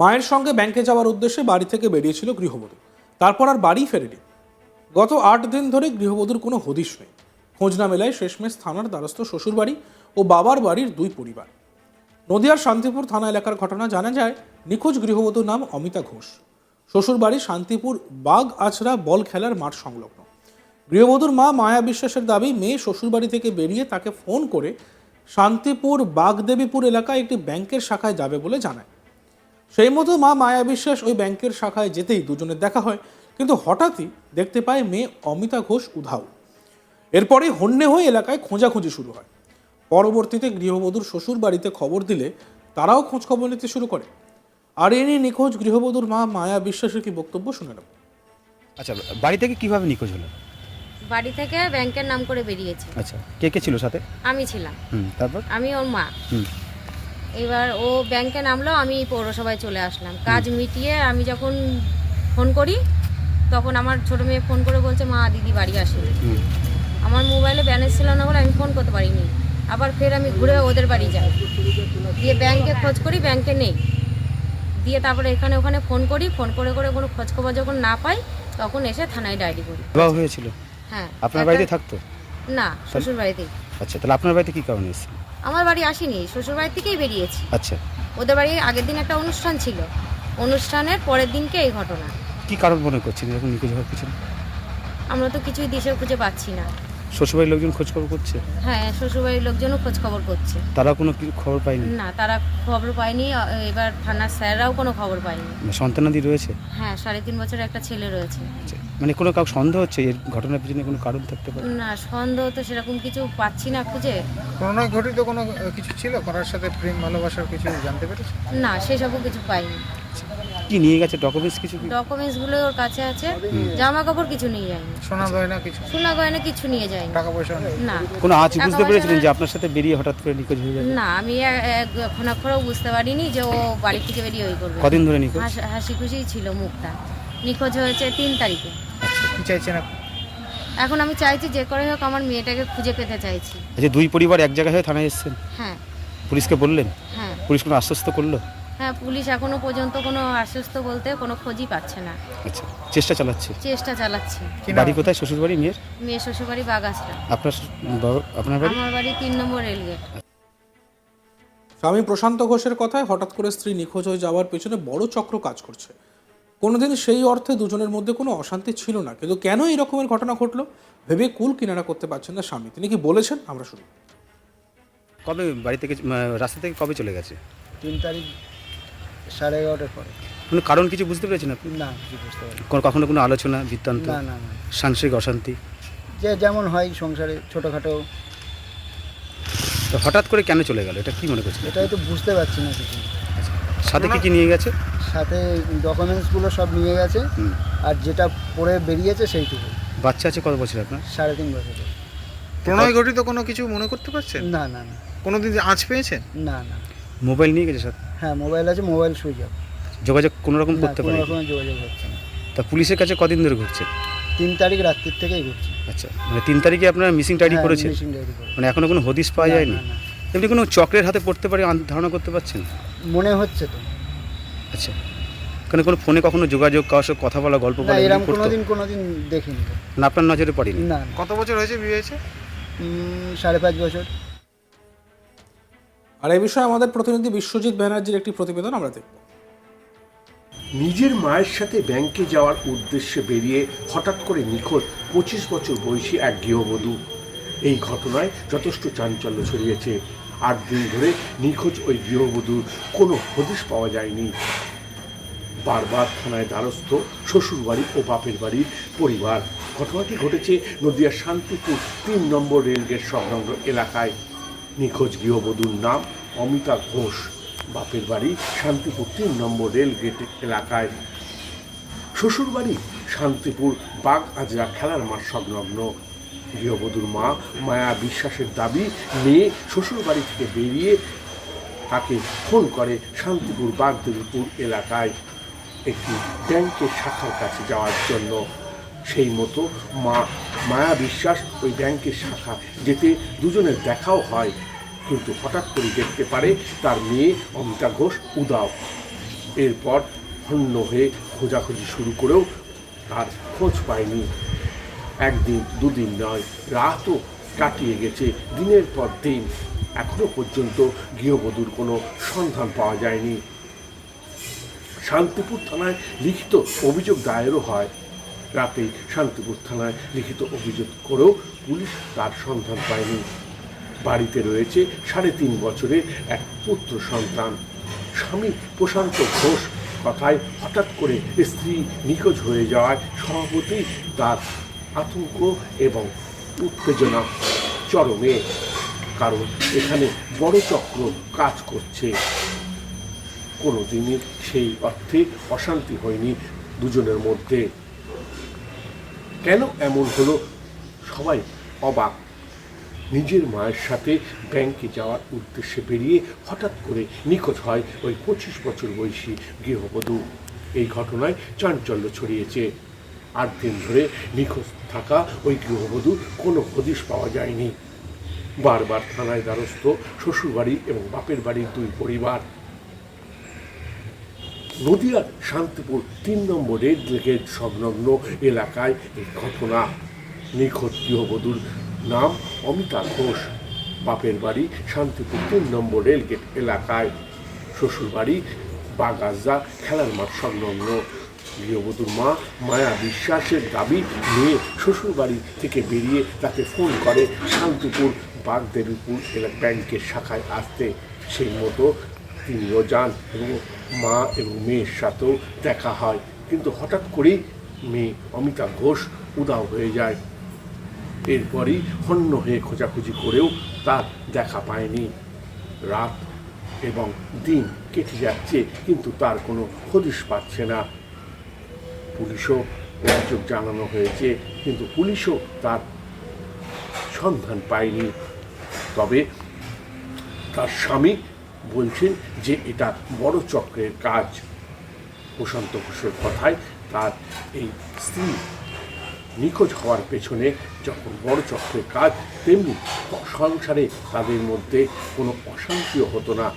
মায়ের সঙ্গে ব্যাংকে যাওয়ার উদ্দেশ্যে বাড়ি থেকে বেরিয়েছিল গৃহবধূ। তারপর আর বাড়ি ফেরেনি। গত আট দিন ধরে গৃহবধূর কোনো হদিশ নেই। খোঁজ না মেলায় শেষমেশ থানার দ্বারস্থ শ্বশুরবাড়ি ও বাবার বাড়ির দুই পরিবার। নদিয়ার শান্তিপুর থানা এলাকার ঘটনা জানা যায়, নিখোঁজ গৃহবধূর নাম অমিতা ঘোষ। শ্বশুরবাড়ি শান্তিপুর বাঘ আছড়া বল খেলার মাঠ সংলগ্ন। গৃহবধূর মা মায়া বিশ্বাসের দাবি, মেয়ে শ্বশুরবাড়ি থেকে বেরিয়ে তাকে ফোন করে শান্তিপুর বাগদেবীপুর এলাকায় একটি ব্যাংকের শাখায় যাবে বলে জানায়। সেই মতো মা মায়া বিশ্বাস ওই ব্যাংকের শাখায় যেতেই দুজনের দেখা হয় কিন্তু হঠাৎই দেখতে পায় মেয়ে অমিতা ঘোষ উধাও। এরপরে হন্যে হয়ে এলাকায় খোঁজাখুঁজি শুরু হয়। পরবর্তীতে গৃহবধূর শ্বশুর বাড়িতে খবর দিলে তারাও খোঁজ খবর নিতে শুরু করে। আর এ নিয়ে নিখোঁজ গৃহবধূর মা মায়া বিশ্বাসের কি বক্তব্য শুনে নেব? আচ্ছা বাড়ি থেকে কীভাবে নিখোঁজ হলো বাড়ি থেকে ব্যাংকের নাম করে বেরিয়েছে। আচ্ছা কে কে ছিল সাথে? আমি ছিলাম। হুম তারপর? আমি ওর মা। হুম। এবার ও ব্যাংকে নামলো আমি পৌরসভায় চলে আসলাম। কাজ মিটিয়ে আমি যখন ফোন করি তখন আমার ছোট মেয়ে ফোন করে বলছে মা দিদি বাড়ি আসেনি। আমার মোবাইলে ব্যালেন্স ছিল না বলে আমি ফোন করতে পারিনি। আবার ফের আমি ঘুরে ওদের বাড়ি যাই। দিয়ে ব্যাংকে খোঁজ করি ব্যাংকে নেই। দিয়ে তারপরে এখানে ওখানে ফোন করি ফোন করে করে কোনো খোঁজ খবর যখন না পাই তখন এসে থানায় ডায়েরি করি। বিবাহ হয়েছিল? হ্যাঁ আপনার বাড়িতে থাকতো? না শ্বশুর বাড়িতেই আচ্ছা তাহলে আপনার বাড়িতে কি কারণে এসেছিল? আমার বাড়ি আসেনি শ্বশুর বাড়ি থেকেই বেরিয়েছি। আচ্ছা। ওদের বাড়ি আগের দিন একটা অনুষ্ঠান ছিল। অনুষ্ঠানের পরের দিনকে এই ঘটনা। কি কারণ মনে করছেন? এরকম নিখোঁজ হওয়ার পিছনে? আমরা তো কিছুই দিশে খুঁজে পাচ্ছি না। শ্বশুরবাড়ির লোকজন খোঁজ খবর করছে? হ্যাঁ শ্বশুরবাড়ির লোকজনও খোঁজ খবর করছে। তারা কোনো কি খবর পায়নি? না তারা খবর পায়নি। এবার থানার স্যাররাও কোনো খবর পায়নি। মানে সন্তানাদি রয়েছে? হ্যাঁ সাড়ে তিন বছরের একটা ছেলে রয়েছে। আচ্ছা, মানে কোনো কাউ সন্দেহ হচ্ছে এর ঘটনার পিছনে কোনো কারণ থাকতে পারে? না সন্দেহ তো সেরকম কিছু পাচ্ছি না খুঁজে। করোনায় ঘটিত কোনো কিছু ছিল? করার সাথে প্রেম ভালোবাসার কিছু জানতে পেরেছে না সেসবও কিছু পাইনি। কি নিয়ে গেছে? ডকুমেন্টস কিছু কি? ডকুমেন্টসগুলো ওর কাছে আছে। জামা কাপড় কিছু নিয়ে যায়নি। সোনা গয়না কিছু? সোনা গয়না কিছু নিয়ে যায়নি। টাকা পয়সা না। কোনো আজ টাকা বুঝতে পয়সা পেরেছিলেন না- যে আপনার সাথে বেরিয়ে হঠাৎ করে নিখোঁজ হয়ে যাবে? না আমি এখন এখনও বুঝতে পারিনি যে ও বাড়ি থেকে বেরিয়ে ওই করবে। কদিন ধরে নিখোঁজ? হাস- হাসি খুশিই ছিল মুখটা। নিখোঁজ হয়েছে তিন তারিখে। কি চাইছেন আপনি? এখন আমি চাইছি যে করে হোক আমার মেয়েটাকে খুঁজে পেতে চাইছি। আচ্ছা দুই পরিবার এক জায়গায় হয়ে থানায় এসেছেন? হ্যাঁ। পুলিশকে বললেন? হ্যাঁ। পুলিশ কোনো আশ্বস্ত করল? হ্যাঁ পুলিশ এখনও পর্যন্ত কোনো আশ্বস্ত বলতে কোনো খোঁজই পাচ্ছে না। আচ্ছা চেষ্টা চালাচ্ছে? চেষ্টা চালাচ্ছে। বাড়ি কোথায়? শ্বশুরবাড়ি মেয়ের? মেয়ে শ্বশুরবাড়ি বাগাসটা আপনার বাবা- আপনার বাড়ি? আমার বাড়ি তিন নম্বর রেলগেট। স্বামী প্রশান্ত ঘোষের কথায় হঠাৎ করে স্ত্রী নিখোঁজ হয়ে যাওয়ার পেছনে বড় চক্র কাজ করছে। কোনোদিন সেই অর্থে দুজনের মধ্যে কোনো অশান্তি ছিল না। কিন্তু কেন এই রকমের ঘটনা ঘটলো? ভেবে কুল কিনারা করতে পারছেন না স্বামী। তিনি কি বলেছেন? আমরা শুনি। কবে বাড়ি থেকে রাস্তা থেকে কবে চলে গেছে? তিন তারিখ সাড়ে এগারোটার পরে। কোনো কারণ কিছু বুঝতে পেরেছেন আপনি? না কিছু বুঝতে পারি কখনো কোনো আলোচনা বৃত্তান্ত? না না না। সাংসারিক অশান্তি? যে যেমন হয় সংসারে ছোটোখাটো। তো হঠাৎ করে কেন চলে গেল? এটা কি মনে করছেন এটাই তো বুঝতে পারছি না কিছু। সাথে কি কি নিয়ে গেছে? সাথে ডকুমেন্টসগুলো সব নিয়ে গেছে। হুম। আর যেটা পরে বেরিয়েছে সেইটুকু। বাচ্চা আছে কত বছর আপনার? সাড়ে তিন বছরের। প্রণয় ঘটিত কোনো কিছু মনে করতে পারছেন? না না না। কোনোদিন আঁচ পেয়েছেন? না না। মোবাইল নিয়ে গেছে স্যার? হ্যাঁ মোবাইল আছে মোবাইল সুইচ অফ। যোগাযোগ কোনো রকম না করতে কোনো পারে রকমের যোগাযোগ হচ্ছে না। তা পুলিশের কাছে কদিন ধরে ঘুরছে? তিন তারিখ রাত্রির থেকেই ঘুরছি। আচ্ছা মানে তিন তারিখে আপনারা মিসিং ডায়েরি হ্যাঁ, করেছেন? missing diary। মানে এখনও কোনো হদিস পাওয়া না, যায়নি? না, না। এমনি কোনো চক্রের হাতে পড়তে পারে আন- ধারণা করতে পারছেন? মনে হচ্ছে তো। আচ্ছা কারণ কোনো ফোনে কখনো যোগাযোগ কারোর সাথে কথা বলা গল্প না বলা এরকম করতো? কোনোদিন কোনোদিন দেখিনি। না আপনার নজরে পড়েনি না না। কত বছর হয়েছে বিয়ে হয়েছে উম, সাড়ে পাঁচ বছর আর এই বিষয়ে আমাদের প্রতিনিধি বিশ্বজিৎ ব্যানার্জির একটি প্রতিবেদন আমরা দেখব নিজের মায়ের সাথে ব্যাংকে যাওয়ার উদ্দেশ্যে বেরিয়ে হঠাৎ করে নিখোঁজ পঁচিশ বছর বয়সী এক গৃহবধূ এই ঘটনায় যথেষ্ট চাঞ্চল্য ছড়িয়েছে আট দিন ধরে নিখোঁজ ওই গৃহবধূর কোনো হদিশ পাওয়া যায়নি। বারবার থানায় দ্বারস্থ শ্বশুরবাড়ি ও বাপের বাড়ির পরিবার। ঘটনাটি ঘটেছে নদিয়ার শান্তিপুর তিন নম্বর রেলগেট সংলগ্ন এলাকায়। নিখোঁজ গৃহবধূর নাম অমিতা ঘোষ। বাপের বাড়ি শান্তিপুর তিন নম্বর রেলগেট এলাকায়। শ্বশুরবাড়ি শান্তিপুর বাগ আজরা খেলার মাঠ সংলগ্ন। গৃহবধূর মা মায়া বিশ্বাসের দাবি মেয়ে শ্বশুরবাড়ি থেকে বেরিয়ে তাকে ফোন করে শান্তিপুর বাগদেবীপুর এলাকায়। একটি ব্যাংকের শাখার কাছে যাওয়ার জন্য। সেই মতো মা, মায়া বিশ্বাস ওই ব্যাংকের শাখা যেতে দুজনের দেখাও হয়। কিন্তু হঠাৎ করে দেখতে পারে তার মেয়ে অমিতা ঘোষ উদাও। এরপর হন্য হয়ে খোঁজাখুঁজি শুরু করেও তার খোঁজ পায়নি। একদিন, দুদিন নয়, রাতও কাটিয়ে গেছে, দিনের পর দিন। এখনও পর্যন্ত গৃহবধূর কোনো সন্ধান পাওয়া যায়নি। শান্তিপুর থানায় লিখিত অভিযোগ দায়েরও হয়। রাতে শান্তিপুর থানায় লিখিত অভিযোগ করেও পুলিশ তার সন্ধান পায়নি। বাড়িতে রয়েছে সাড়ে তিন বছরের এক পুত্র সন্তান। স্বামী প্রশান্ত ঘোষ কথায় হঠাৎ করে স্ত্রী নিখোঁজ হয়ে যাওয়ায় সভাপতি তার আতঙ্ক এবং উত্তেজনা চরমে, কারণ এখানে বড় চক্র কাজ করছে। কোনো দিনই সেই অর্থে অশান্তি হয়নি দুজনের মধ্যে। কেন এমন হলো? সবাই অবাক। নিজের মায়ের সাথে ব্যাংকে যাওয়ার উদ্দেশ্যে বেরিয়ে হঠাৎ করে নিখোঁজ হয় ওই পঁচিশ বছর বয়সী গৃহবধূ। এই ঘটনায় চাঞ্চল্য ছড়িয়েছে। আট দিন ধরে নিখোঁজ থাকা ওই গৃহবধূর কোনো হদিশ পাওয়া যায়নি। বারবার থানায় দ্বারস্থ শ্বশুরবাড়ি এবং বাপের বাড়ির দুই পরিবার। নদিয়ার শান্তিপুর তিন নম্বর রেড গেট সংলগ্ন এলাকায় এই ঘটনা। নিখোঁজ গৃহবধূর নাম অমিতা ঘোষ। বাপের বাড়ি শান্তিপুর তিন নম্বর রেলগেট এলাকায়। শ্বশুরবাড়ি বাগাজা খেলার মাঠ সংলগ্ন। গৃহবধূর মা মায়া বিশ্বাসের দাবি নিয়ে শ্বশুরবাড়ি থেকে বেরিয়ে তাকে ফোন করে শান্তিপুর বাগদেবীপুর ব্যাংকের শাখায় আসতে। সেই মতো তিনিও যান এবং মা এবং মেয়ের সাথেও দেখা হয়। কিন্তু হঠাৎ করেই মেয়ে অমিতা ঘোষ উদাও হয়ে যায়। এরপরই হন্য হয়ে খোঁজাখুঁজি করেও তার দেখা পায়নি। রাত এবং দিন কেটে যাচ্ছে, কিন্তু তার কোনো হদিশ পাচ্ছে না। পুলিশও অভিযোগ জানানো হয়েছে, কিন্তু পুলিশও তার সন্ধান পায়নি। তবে তার স্বামী বলছেন যে এটা বড় চক্রের কাজ। প্রশান্ত ঘোষের কথায় তার এই স্ত্রী নিখোঁজ হওয়ার পেছনে যখন বড় চক্রের কাজ, তেমনি সংসারে তাদের মধ্যে কোনো অশান্তিও হতো না।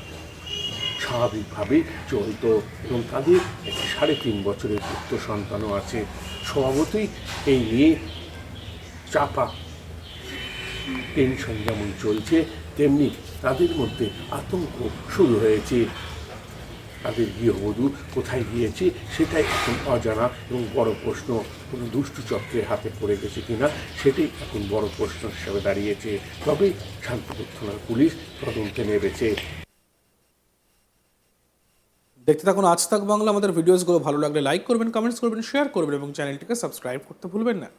স্বাভাবিকভাবে চলত এবং তাদের একটি সাড়ে তিন বছরের পুত্র সন্তানও আছে। স্বভাবতই এই নিয়ে চাপা টেনশন যেমন চলছে, তেমনি তাদের মধ্যে আতঙ্ক শুরু হয়েছে। তাদের গৃহবধূ কোথায় গিয়েছে সেটাই এখন অজানা এবং বড় প্রশ্ন। কোনো দুষ্টু চক্রের হাতে পড়ে গেছে কিনা সেটাই এখন বড় প্রশ্ন হিসাবে দাঁড়িয়েছে। তবে শান্তিপুর থানার পুলিশ তদন্তে নেমেছে। দেখতে থাকুন, আজ তাক বাংলা, আমাদের ভিডিওসগুলো ভালো লাগলে লাইক করবেন কমেন্টস করবেন শেয়ার করবেন এবং চ্যানেলটিকে সাবস্ক্রাইব করতে ভুলবেন না।